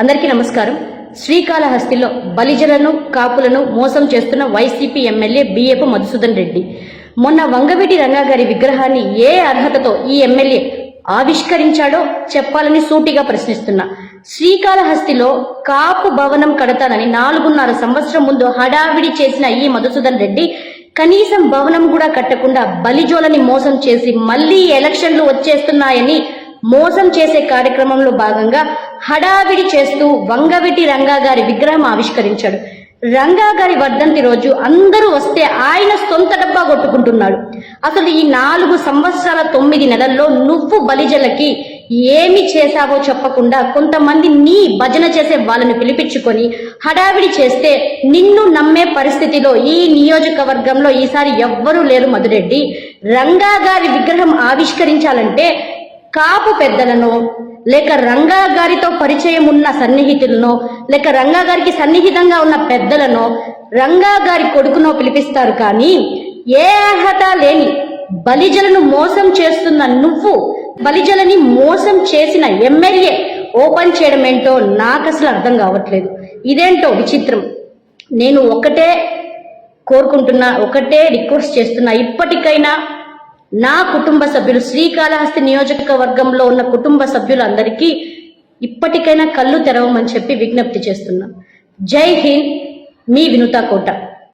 అందరికీ నమస్కారం. శ్రీకాళహస్తిలో బలిజలను కాపులను మోసం చేస్తున్న వైసీపీ ఎమ్మెల్యే బిఏపు మధుసూదన్ రెడ్డి. మొన్న వంగవీటి రంగాగారి విగ్రహాన్ని ఏ అర్హతతో ఈ ఎమ్మెల్యే ఆవిష్కరించాడో చెప్పాలని సూటిగా ప్రశ్నిస్తున్నా. శ్రీకాళహస్తిలో కాపు భవనం కడతానని నాలుగున్నర సంవత్సరం ముందు హడావిడి చేసిన ఈ మధుసూదన్ రెడ్డి కనీసం భవనం కూడా కట్టకుండా బలిజోలని మోసం చేసి మళ్ళీ ఎలక్షన్లు వచ్చేస్తున్నాయని మోసం చేసే కార్యక్రమంలో భాగంగా హడావిడి చేస్తూ వంగవిటి రంగా గారి విగ్రహం ఆవిష్కరించాడు. రంగా గారి వర్ధంతి రోజు అందరూ వస్తే ఆయన సొంత డబ్బా కొట్టుకుంటున్నాడు. అసలు ఈ నాలుగు సంవత్సరాల తొమ్మిది నెలల్లో నువ్వు బలిజలకి ఏమి చేశావో చెప్పకుండా కొంతమంది నీ భజన చేసే వాళ్ళని పిలిపించుకొని హడావిడి చేస్తే నిన్ను నమ్మే పరిస్థితిలో ఈ నియోజకవర్గంలో ఈసారి ఎవ్వరూ లేరు మధురెడ్డి. రంగా గారి విగ్రహం ఆవిష్కరించాలంటే కాపు పెద్దలను లేక రంగా గారితో పరిచయం ఉన్న సన్నిహితులను లేక రంగా గారికి సన్నిహితంగా ఉన్న పెద్దలను రంగా గారి కొడుకునో పిలిపిస్తారు కానీ ఏ అర్హత లేని బలిజలను మోసం చేస్తున్న నువ్వు బలిజలని మోసం చేసిన ఎమ్మెల్యే ఓపెన్ చేయడం ఏంటో నాకు అసలు అర్థం కావట్లేదు. ఇదేంటో విచిత్రం. నేను ఒకటే కోరుకుంటున్నా ఒకటే రిక్వెస్ట్ చేస్తున్నా ఇప్పటికైనా నా కుటుంబ సభ్యులు శ్రీకాళహస్తి నియోజకవర్గంలో ఉన్న కుటుంబ సభ్యులందరికీ ఇప్పటికైనా కళ్ళు తెరవమని చెప్పి విజ్ఞప్తి చేస్తున్నా. జై హింద్ మీ వినుతా కోట.